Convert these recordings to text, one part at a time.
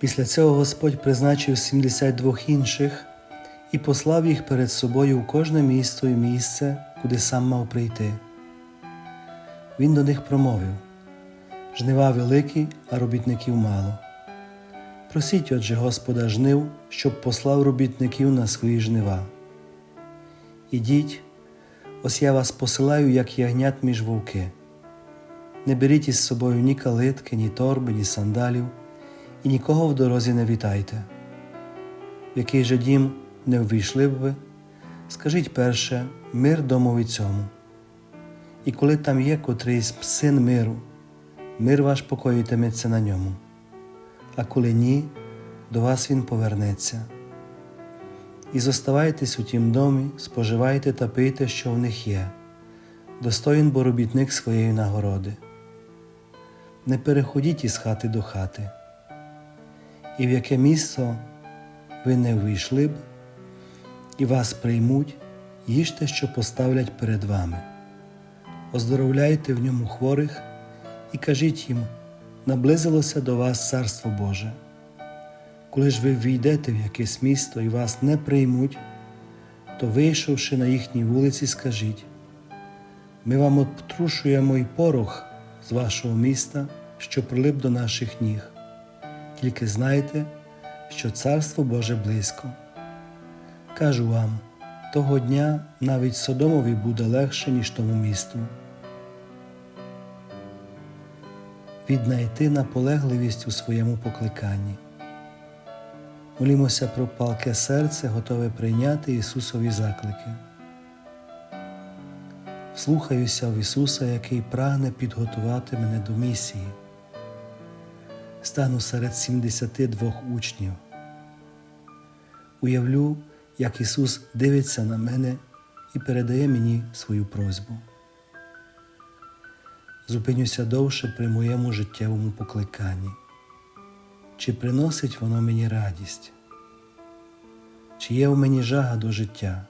Після цього Господь призначив 72 інших і послав їх перед собою у кожне місто і місце, куди сам мав прийти. Він до них промовив Жнива великі, а робітників мало. Просіть, отже, Господа жнив, щоб послав робітників на свої жнива. Ідіть, ось я вас посилаю, як ягнят між вовки. Не беріть із собою ні калитки, ні торби, ні сандалів, і нікого в дорозі не вітайте. В який же дім не ввійшли б ви, скажіть перше мир домові цьому. І коли там є котрийсь син миру, мир ваш покоїтиметься на ньому, а коли ні, до вас він повернеться. І зоставайтесь у тім домі, споживайте та пийте, що в них є, достоїн бо робітник своєї нагороди. Не переходіть із хати до хати, і в яке місто ви не ввійшли б, і вас приймуть, їжте, що поставлять перед вами. Оздоровляйте в ньому хворих і кажіть їм, наблизилося до вас Царство Боже. Коли ж ви війдете в якесь місто і вас не приймуть, то, вийшовши на їхній вулиці, скажіть, ми вам обтрушуємо й порох з вашого міста, що прилип до наших ніг. Тільки знайте, що Царство Боже близько. Кажу вам, того дня навіть Содомові буде легше, ніж тому місту. Віднайти наполегливість у своєму покликанні. Молімося про палке серце, готове прийняти Ісусові заклики. Вслухаюся в Ісуса, який прагне підготувати мене до місії. Стану серед 72 учнів. Уявлю, як Ісус дивиться на мене і передає мені свою просьбу. Зупинюся довше при моєму життєвому покликанні. Чи приносить воно мені радість? Чи є в мені жага до життя?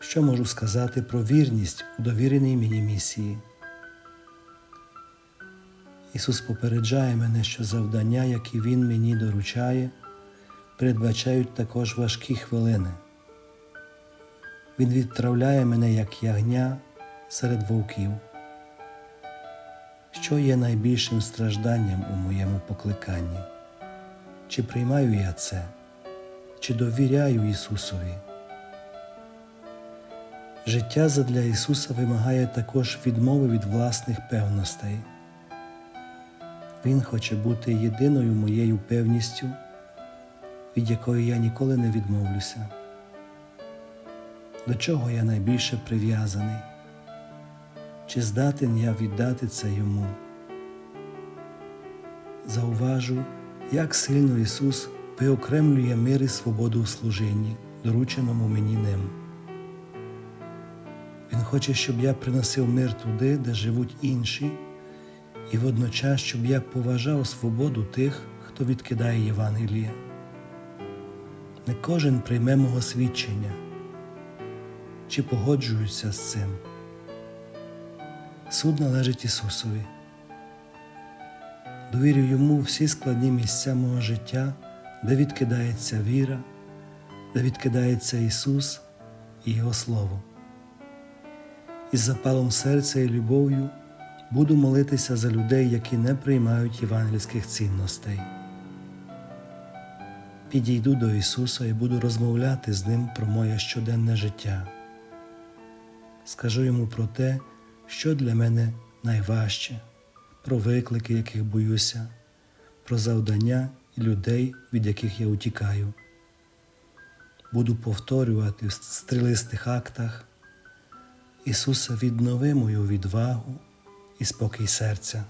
Що можу сказати про вірність у довіреній мені місії? Ісус попереджає мене, що завдання, які Він мені доручає, передбачають також важкі хвилини. Він відправляє мене як ягня серед вовків. Що є найбільшим стражданням у моєму покликанні? Чи приймаю я це, чи довіряю Ісусові? Життя задля Ісуса вимагає також відмови від власних певностей. Він хоче бути єдиною моєю певністю, від якої я ніколи не відмовлюся. До чого я найбільше прив'язаний? Чи здатен я віддати це йому? Зауважу, як сильно Ісус виокремлює мир і свободу у служінні, дорученому мені ним. Він хоче, щоб я приносив мир туди, де живуть інші, і водночас, щоб я поважав свободу тих, хто відкидає Євангеліє. Не кожен прийме мого свідчення, чи погоджуються з цим. Суд належить Ісусові. Довірю йому всі складні місця мого життя, де відкидається віра, де відкидається Ісус і Його Слово. Із запалом серця і любов'ю буду молитися за людей, які не приймають євангельських цінностей. підійду до Ісуса і буду розмовляти з Ним про моє щоденне життя. Скажу йому про те, що для мене найважче, про виклики, яких боюся, про завдання і людей, від яких я утікаю. Буду повторювати в стрілистих актах. Ісусе, віднови мою відвагу і спокій серця.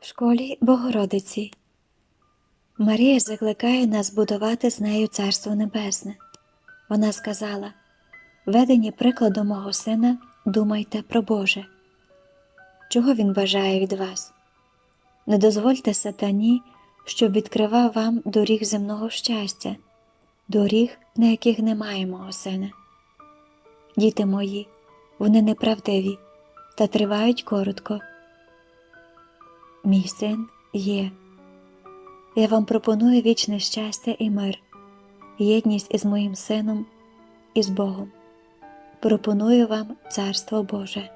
В школі Богородиці Марія закликає нас будувати з нею Царство Небесне. Вона сказала: Ведені прикладом мого сина, думайте про Боже. Чого він бажає від вас? Не дозвольте сатані, щоб відкривав вам доріг земного щастя, доріг, на яких немає мого сина. Діти мої, вони неправдиві та тривають коротко. Мій син є. Я вам пропоную вічне щастя і мир, єдність із моїм сином і з Богом. Пропоную вам Царство Боже.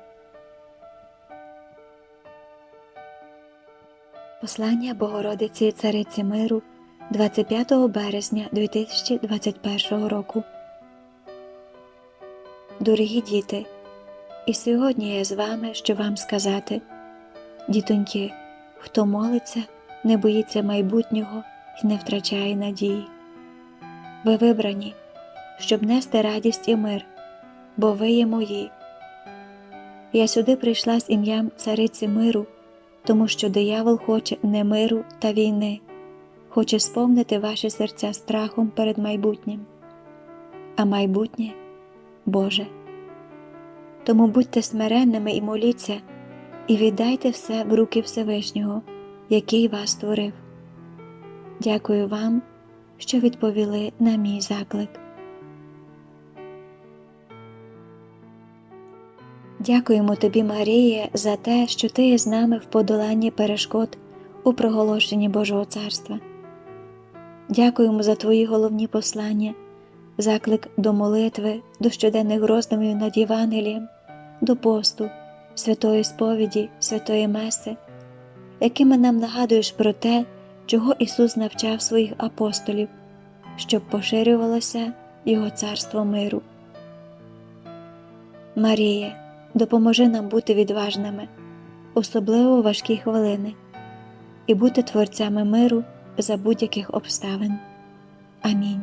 Послання Богородиці Цариці Миру 25 березня 2021 року. Дорогі діти, і сьогодні я з вами, щоб вам сказати. Дітоньки, хто молиться, не боїться майбутнього і не втрачає надії. Ви вибрані, щоб нести радість і мир, бо ви є мої. Я сюди прийшла з ім'ям цариці миру, тому що диявол хоче не миру та війни, хоче сповнити ваші серця страхом перед майбутнім, а майбутнє Боже. Тому будьте смиренними і моліться і віддайте все в руки Всевишнього, який вас створив. Дякую вам, що відповіли на мій заклик. Дякуємо тобі, Марія, за те, що ти є з нами в подоланні перешкод у проголошенні Божого Царства. Дякуємо за твої головні послання, заклик до молитви, до щоденних роздумів над Євангелієм, до посту святої сповіді, святої Меси, якими нам нагадуєш про те, чого Ісус навчав своїх апостолів, щоб поширювалося Його царство миру. Марія, допоможи нам бути відважними, особливо у важкі хвилини, і бути творцями миру за будь-яких обставин. Амінь.